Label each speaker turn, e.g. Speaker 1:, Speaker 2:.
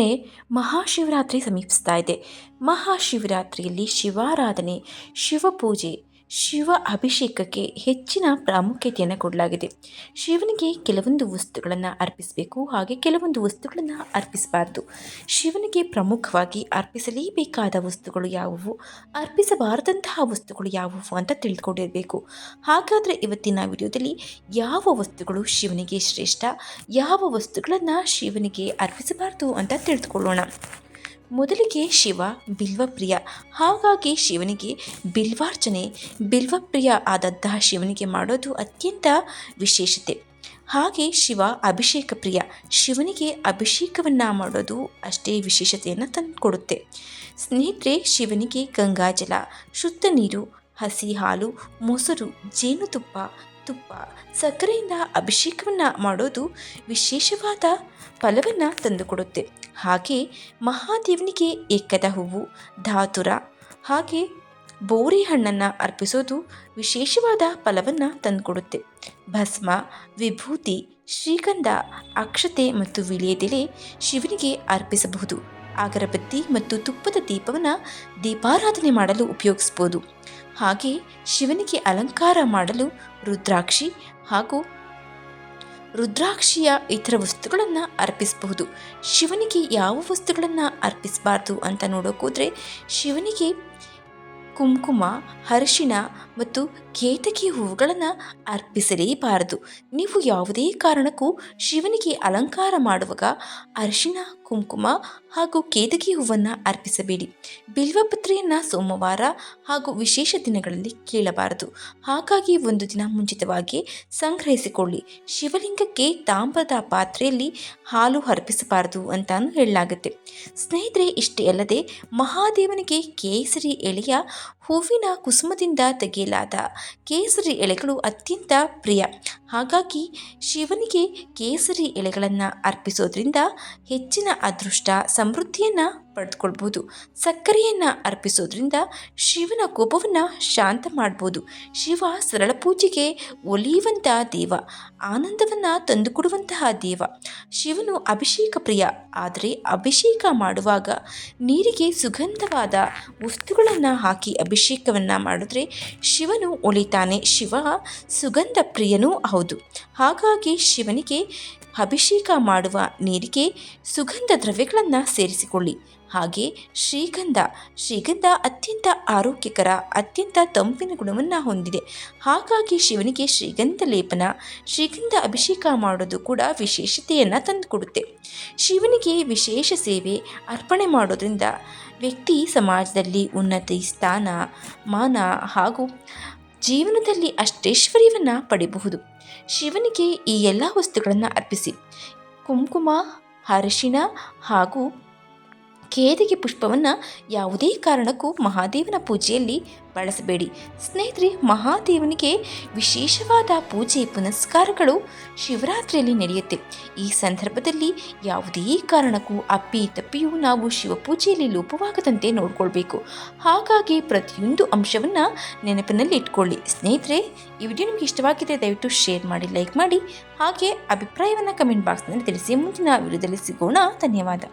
Speaker 1: ಸ್ನೇಹಿತರೆ ಮಹಾಶಿವರಾತ್ರಿ ಸಮೀಪಿಸ್ತಾ ಇದೆ. ಮಹಾಶಿವರಾತ್ರಿಯಲ್ಲಿ ಶಿವಾರಾಧನೆ ಶಿವಪೂಜೆ ಶಿವ ಅಭಿಷೇಕಕ್ಕೆ ಹೆಚ್ಚಿನ ಪ್ರಾಮುಖ್ಯತೆಯನ್ನು ಕೊಡಲಾಗಿದೆ. ಶಿವನಿಗೆ ಕೆಲವೊಂದು ವಸ್ತುಗಳನ್ನು ಅರ್ಪಿಸಬೇಕು ಹಾಗೆ ಕೆಲವೊಂದು ವಸ್ತುಗಳನ್ನು ಅರ್ಪಿಸಬಾರ್ದು. ಶಿವನಿಗೆ ಪ್ರಮುಖವಾಗಿ ಅರ್ಪಿಸಲೇಬೇಕಾದ ವಸ್ತುಗಳು ಯಾವುವು? ಅರ್ಪಿಸಬಾರದಂತಹ ವಸ್ತುಗಳು ಯಾವುವು ಅಂತ ತಿಳ್ಕೊಂಡಿರಬೇಕು. ಹಾಗಾದರೆ ಇವತ್ತಿನ ವಿಡಿಯೋದಲ್ಲಿ ಯಾವ ವಸ್ತುಗಳು ಶಿವನಿಗೆ ಶ್ರೇಷ್ಠ? ಯಾವ ವಸ್ತುಗಳನ್ನು ಶಿವನಿಗೆ ಅರ್ಪಿಸಬಾರದು ಅಂತ ತಿಳಿದುಕೊಳ್ಳೋಣ ಮೊದಲಿಗೆ ಶಿವ ಬಿಲ್ವಪ್ರಿಯ ಹಾಗಾಗಿ ಶಿವನಿಗೆ ಬಿಲ್ವಾರ್ಚನೆ ಬಿಲ್ವಪ್ರಿಯ ಆದಂತಹ ಶಿವನಿಗೆ ಮಾಡೋದು ಅತ್ಯಂತ ವಿಶೇಷತೆ. ಹಾಗೆ ಶಿವ ಅಭಿಷೇಕ ಪ್ರಿಯ, ಶಿವನಿಗೆ ಅಭಿಷೇಕವನ್ನು ಮಾಡೋದು ಅಷ್ಟೇ ವಿಶೇಷತೆಯನ್ನು ತಂದುಕೊಡುತ್ತೆ. ಸ್ನೇಹಿತರೆ, ಶಿವನಿಗೆ ಗಂಗಾಜಲ, ಶುದ್ಧ ನೀರು, ಹಸಿ ಹಾಲು, ಮೊಸರು, ಜೇನುತುಪ್ಪ ತುಪ್ಪ, ಸಕ್ಕರೆಯಿಂದ ಅಭಿಷೇಕವನ್ನು ಮಾಡೋದು ವಿಶೇಷವಾದ ಫಲವನ್ನು ತಂದುಕೊಡುತ್ತೆ. ಹಾಗೆ ಮಹಾದೇವನಿಗೆ ಏಕದ ಹೂವು, ಧಾತುರ ಹಾಗೆ ಬೋರಿ ಹಣ್ಣನ್ನು ಅರ್ಪಿಸೋದು ವಿಶೇಷವಾದ ಫಲವನ್ನು ತಂದುಕೊಡುತ್ತೆ. ಭಸ್ಮ, ವಿಭೂತಿ, ಶ್ರೀಗಂಧ, ಅಕ್ಷತೆ ಮತ್ತು ವಿಳಿಯದೆಲೆ ಶಿವನಿಗೆ ಅರ್ಪಿಸಬಹುದು. ಅಗರಬತ್ತಿ ಮತ್ತು ತುಪ್ಪದ ದೀಪವನ್ನು ದೀಪಾರಾಧನೆ ಮಾಡಲು ಉಪಯೋಗಿಸ್ಬೋದು. ಹಾಗೆ ಶಿವನಿಗೆ ಅಲಂಕಾರ ಮಾಡಲು ರುದ್ರಾಕ್ಷಿ ಹಾಗೂ ರುದ್ರಾಕ್ಷಿಯ ಇತರ ವಸ್ತುಗಳನ್ನು ಅರ್ಪಿಸಬಹುದು. ಶಿವನಿಗೆ ಯಾವ ವಸ್ತುಗಳನ್ನು ಅರ್ಪಿಸಬಾರ್ದು ಅಂತ ನೋಡೋಕೋದ್ರೆ ಶಿವನಿಗೆ ಕುಂಕುಮ, ಅರಿಶಿಣ ಮತ್ತು ಕೇತಕಿ ಹೂವುಗಳನ್ನು ಅರ್ಪಿಸಲೇಬಾರದು. ನೀವು ಯಾವುದೇ ಕಾರಣಕ್ಕೂ ಶಿವನಿಗೆ ಅಲಂಕಾರ ಮಾಡುವಾಗ ಅರಿಶಿಣ, ಕುಂಕುಮ ಹಾಗೂ ಕೇತಕಿ ಹೂವನ್ನು ಅರ್ಪಿಸಬೇಡಿ. ಬಿಲ್ವಪತ್ರೆಯನ್ನು ಸೋಮವಾರ ಹಾಗೂ ವಿಶೇಷ ದಿನಗಳಲ್ಲಿ ಕೇಳಬಾರದು. ಹಾಗಾಗಿ ಒಂದು ದಿನ ಮುಂಚಿತವಾಗಿ ಸಂಗ್ರಹಿಸಿಕೊಳ್ಳಿ. ಶಿವಲಿಂಗಕ್ಕೆ ತಾಮ್ರದ ಪಾತ್ರೆಯಲ್ಲಿ ಹಾಲು ಅರ್ಪಿಸಬಾರದು ಅಂತಾನು ಹೇಳಲಾಗುತ್ತೆ. ಸ್ನೇಹಿತರೆ, ಇಷ್ಟೇ ಅಲ್ಲದೆ ಮಹಾದೇವನಿಗೆ ಕೇಸರಿ ಎಳೆಯ ಹೂವಿನ ಕುಸುಮದಿಂದ ತೆಗೆಯಲಾದ ಕೇಸರಿ ಎಳೆಗಳು ಅತ್ಯಂತ ಪ್ರಿಯ. ಹಾಗಾಗಿ ಶಿವನಿಗೆ ಕೇಸರಿ ಎಲೆಗಳನ್ನು ಅರ್ಪಿಸೋದ್ರಿಂದ ಹೆಚ್ಚಿನ ಅದೃಷ್ಟ, ಸಮೃದ್ಧಿಯನ್ನು ಪಡೆದುಕೊಳ್ಬೋದು ಸಕ್ಕರೆಯನ್ನು ಅರ್ಪಿಸೋದ್ರಿಂದ ಶಿವನ ಕೋಪವನ್ನು ಶಾಂತ ಮಾಡ್ಬೋದು. ಶಿವ ಸರಳ ಪೂಜೆಗೆ ಒಲಿಯುವಂತಹ ದೇವ, ಆನಂದವನ್ನು ತಂದುಕೊಡುವಂತಹ ದೇವ. ಶಿವನು ಅಭಿಷೇಕ ಪ್ರಿಯ, ಆದರೆ ಅಭಿಷೇಕ ಮಾಡುವಾಗ ನೀರಿಗೆ ಸುಗಂಧವಾದ ವಸ್ತುಗಳನ್ನು ಹಾಕಿ ಅಭಿಷೇಕವನ್ನು ಮಾಡಿದ್ರೆ ಶಿವನು ಒಲಿತಾನೆ. ಶಿವ ಸುಗಂಧ ಪ್ರಿಯನೂ ಹೌದು. ಹಾಗಾಗಿ ಶಿವನಿಗೆ ಅಭಿಷೇಕ ಮಾಡುವ ನೀರಿಗೆ ಸುಗಂಧ ದ್ರವ್ಯಗಳನ್ನು ಸೇರಿಸಿಕೊಳ್ಳಿ. ಹಾಗೆ ಶ್ರೀಗಂಧ. ಶ್ರೀಗಂಧ ಅತ್ಯಂತ ಆರೋಗ್ಯಕರ, ಅತ್ಯಂತ ತಂಪಿನ ಗುಣವನ್ನು ಹೊಂದಿದೆ. ಹಾಗಾಗಿ ಶಿವನಿಗೆ ಶ್ರೀಗಂಧ ಲೇಪನ, ಶ್ರೀಗಂಧ ಅಭಿಷೇಕ ಮಾಡೋದು ಕೂಡ ವಿಶೇಷತೆಯನ್ನು ತಂದುಕೊಡುತ್ತೆ. ಶಿವನಿಗೆ ವಿಶೇಷ ಸೇವೆ, ಅರ್ಪಣೆ ಮಾಡೋದ್ರಿಂದ ವ್ಯಕ್ತಿ ಸಮಾಜದಲ್ಲಿ ಉನ್ನತ, ಸ್ಥಾನ, ಮಾನ ಹಾಗೂ ಜೀವನದಲ್ಲಿ ಅಷ್ಟೈಶ್ವರ್ಯವನ್ನು ಪಡೆಯಬಹುದು ಶಿವನಿಗೆ ಈ ಎಲ್ಲ ವಸ್ತುಗಳನ್ನು ಅರ್ಪಿಸಿ. ಕುಂಕುಮ, ಅರಿಶಿಣ ಹಾಗೂ ಕೇದಿಗೆ ಪುಷ್ಪವನ್ನು ಯಾವುದೇ ಕಾರಣಕ್ಕೂ ಮಹಾದೇವನ ಪೂಜೆಯಲ್ಲಿ ಬಳಸಬೇಡಿ. ಸ್ನೇಹಿತರೆ, ಮಹಾದೇವನಿಗೆ ವಿಶೇಷವಾದ ಪೂಜೆ ಪುನಸ್ಕಾರಗಳು ಶಿವರಾತ್ರಿಯಲ್ಲಿ ನಡೆಯುತ್ತೆ ಈ ಸಂದರ್ಭದಲ್ಲಿ ಯಾವುದೇ ಕಾರಣಕ್ಕೂ ಅಪ್ಪಿ ತಪ್ಪಿಯೂ ನಾವು ಶಿವಪೂಜೆಯಲ್ಲಿ ಲೋಪವಾಗದಂತೆ ನೋಡಿಕೊಳ್ಬೇಕು. ಹಾಗಾಗಿ ಪ್ರತಿಯೊಂದು ಅಂಶವನ್ನು ನೆನಪಿನಲ್ಲಿ ಇಟ್ಕೊಳ್ಳಿ. ಸ್ನೇಹಿತರೆ, ಈ ವಿಡಿಯೋ ನಿಮಗೆ ಇಷ್ಟವಾಗಿದೆ, ದಯವಿಟ್ಟು ಶೇರ್ ಮಾಡಿ, ಲೈಕ್ ಮಾಡಿ, ಹಾಗೆ ಅಭಿಪ್ರಾಯವನ್ನು ಕಮೆಂಟ್ ಬಾಕ್ಸ್ನಲ್ಲಿ ತಿಳಿಸಿ. ಮುಂದಿನ ವಿಡಿಯೋದಲ್ಲಿ ಸಿಗೋಣ. ಧನ್ಯವಾದ.